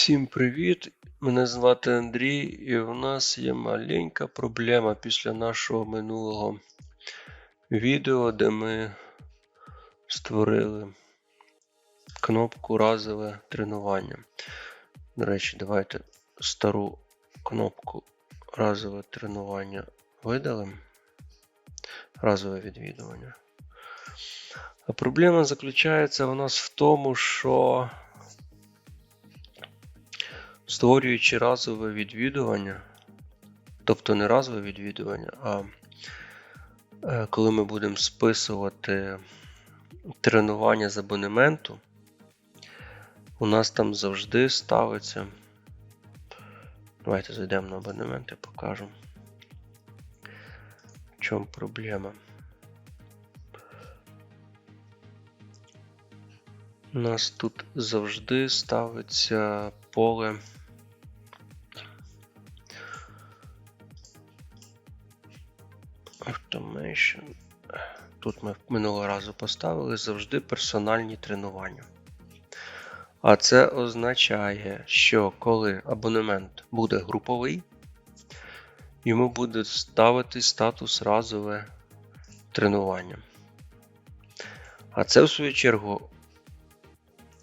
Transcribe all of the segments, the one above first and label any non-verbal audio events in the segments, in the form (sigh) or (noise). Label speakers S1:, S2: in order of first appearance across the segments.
S1: Всім привіт! Мене звати Андрій, і в нас є маленька проблема після нашого минулого відео, де ми створили кнопку разове тренування. До речі, давайте стару кнопку разове тренування видалимо. Разове відвідування. А проблема заключається у нас в тому, що створюючи разове відвідування, тобто не разове відвідування, а е, коли ми будемо списувати тренування з абонементу, у нас там завжди ставиться. Давайте зайдемо на абонемент і покажу. В чому проблема. У нас тут завжди ставиться поле Automation. Тут ми минулого разу поставили завжди персональні тренування. А це означає, що коли абонемент буде груповий, йому буде ставити статус разове тренування. А це, в свою чергу,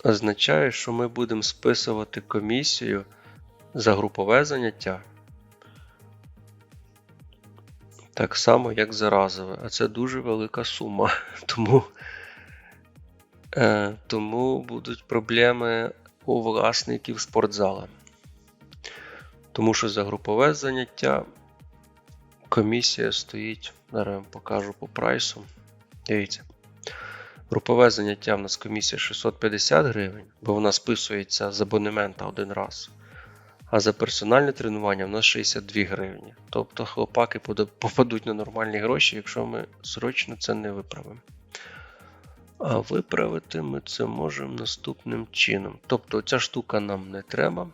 S1: означає, що ми будемо списувати комісію за групове заняття. Так само, як за разове, а це дуже велика сума. (laughs) Тому е, тому будуть проблеми у власників спортзала. Тому що за групове заняття комісія стоїть, зараз вам покажу по прайсу. Дивіться. Групове заняття в нас комісія 650 гривень, бо вона списується з абонемента один раз. А за персональне тренування в нас 62 гривні. Тобто хлопаки попадуть на нормальні гроші, якщо ми срочно це не виправимо. А виправити ми це можемо наступним чином. Тобто ця штука нам не треба.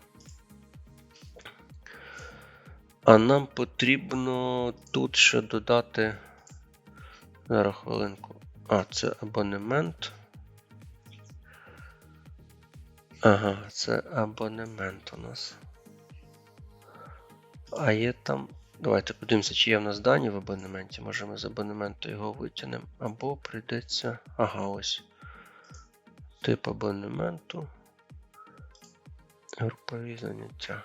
S1: А нам потрібно тут ще додати. Зараз хвилинку. А, це абонемент. Ага, це абонемент у нас. А є там. Давайте подивимося, чи є в нас дані в абонементі. Може ми з абонементу його витягнемо. Або прийдеться. Ага, ось. Тип абонементу. Групові заняття.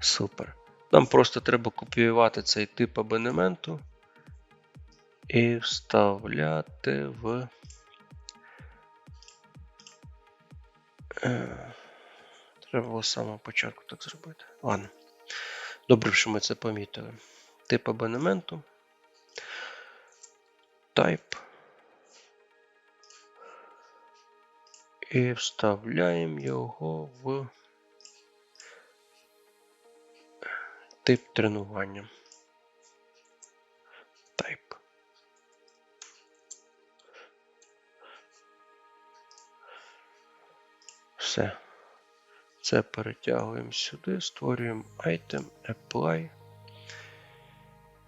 S1: Супер. Нам просто треба копіювати цей тип абонементу і вставляти в. Е, треба було з самого початку так зробити. Ладно. Добре, що ми це помітили. Тип абонементу. Type. І вставляємо його в тип тренування. Type. Все. Це перетягуємо сюди, створюємо item, apply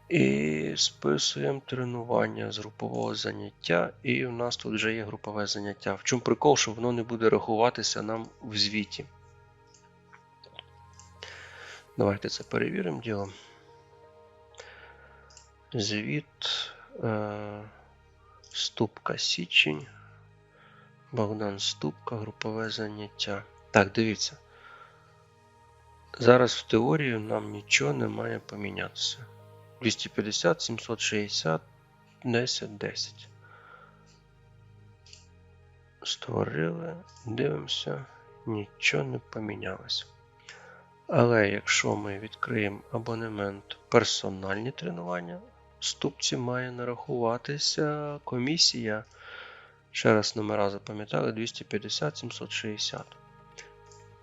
S1: і списуємо тренування з групового заняття. І у нас тут вже є групове заняття. В чому прикол, що воно не буде рахуватися нам в звіті. Давайте це перевіримо діло. Звіт, е, ступка січень. Богдан Ступка, групове заняття. Так, дивіться. Зараз в теорії нам нічого не має помінятися. 250, 760, 10, 10. Створили, дивимося, нічого не помінялося. Але якщо ми відкриємо абонемент персональні тренування, в ступці має нарахуватися комісія. Ще раз номера запам'ятали 250, 760.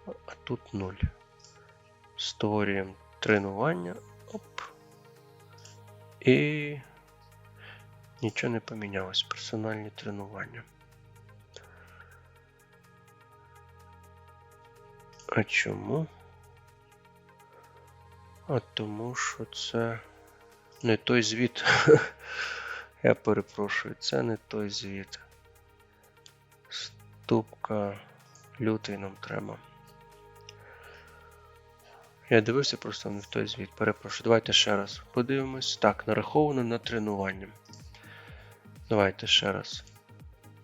S1: А тут 0. Створюємо тренування. Оп. І нічого не помінялось. Персональні тренування. А чому? А тому що це не той звіт. (laughs) Я перепрошую, це не той звіт. Ступка лютий нам треба. Я дивився просто не в той звіт. Перепрошую. Давайте ще раз подивимось. Так, нараховано на тренування. Давайте ще раз.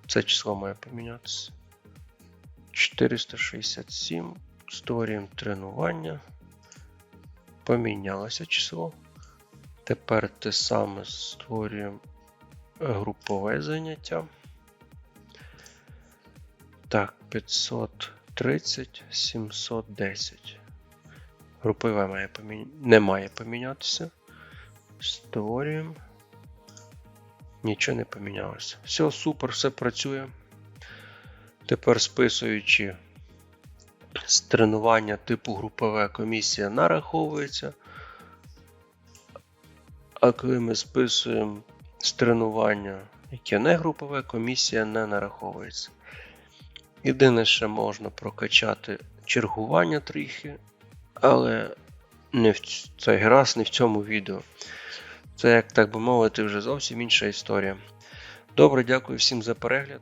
S1: Це число має помінятися. 467. Створюємо тренування. Помінялося число. Тепер те саме створюємо групове заняття. Так, 530, 710. Групове має помі... не має помінятися. Створюємо. Нічого не помінялося. Все, супер, все працює. Тепер списуючи з тренування типу групове комісія нараховується. А коли ми списуємо з тренування, яке не групове, комісія не нараховується. Єдине, що можна прокачати чергування трохи, але не в цей раз, не в цьому відео. Це, як так би мовити, вже зовсім інша історія. Добре, дякую всім за перегляд.